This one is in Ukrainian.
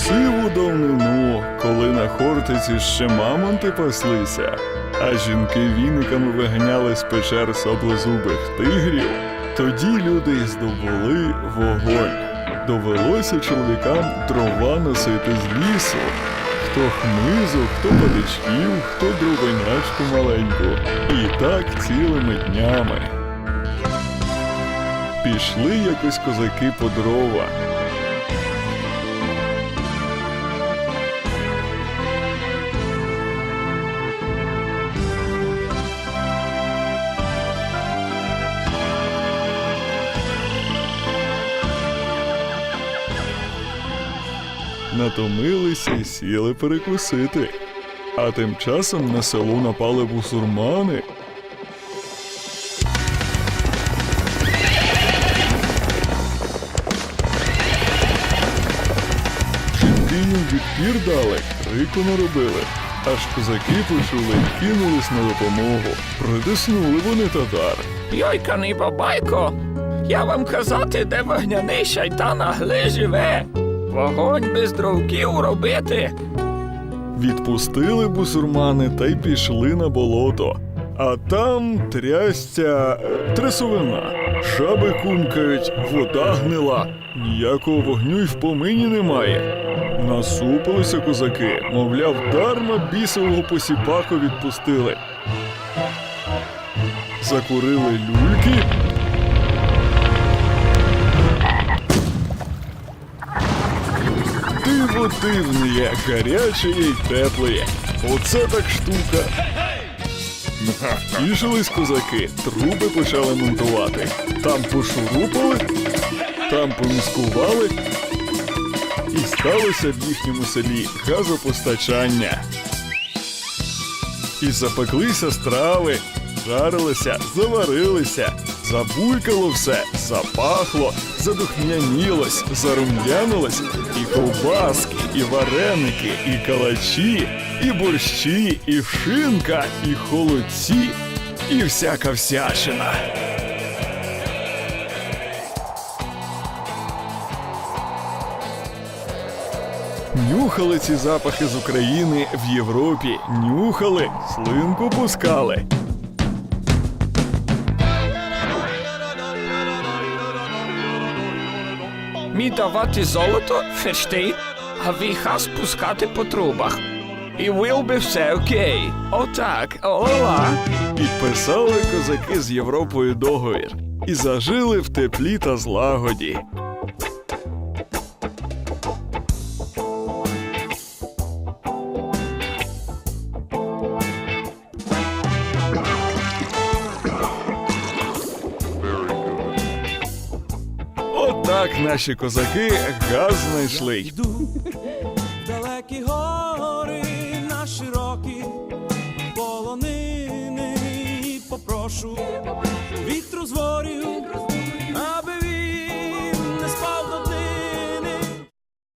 сиву давнину, коли на Хортиці ще мамонти паслися, а жінки віниками виганяли з печер саблезубих тигрів, тоді люди здобули вогонь. Довелося чоловікам дрова носити з лісу. Хто хмизу, хто патичків, хто дровинячку маленьку. І так цілими днями. Пішли якось козаки по дрова. Натомилися і сіли перекусити. А тим часом на село напали бусурмани. Жінки відпір дали, крику наробили. Аж козаки почули й кинулись на допомогу. Притиснули вони татар. Йойканий бабайко, я вам казати, де вогняний шайтан агли живе. Вогонь без дровків робити. Відпустили бусурмани та й пішли на болото. А там трястя е, трясовина. Шаби кумкають, вода гнила. Ніякого вогню й в помині немає. Насупилися козаки, мовляв, дарма бісового посіпаку відпустили. Закурили люльки. Дивне, гаряче й тепле. Оце так штука. Тішились козаки, труби почали монтувати. Там пошурупали, там поміскували. І сталося в їхньому селі газопостачання. І запеклися страви, жарилися, заварилися, забулькало все, запахло, задухмянілось, зарум'янилось, і ковбаски, і вареники, і калачі, і борщі, і шинка, і холодці, і всяка всячина. Нюхали ці запахи з України в Європі, нюхали, слинку пускали. Мі давати золото, ферштей, а віха спускати по трубах. І вил би все окей. Отак, ола. Підписали козаки з Європою договір і зажили в теплі та злагоді. Так наші козаки газ знайшли. Йду в далекі гори на широкі полонини. Попрошу вітру з ворів.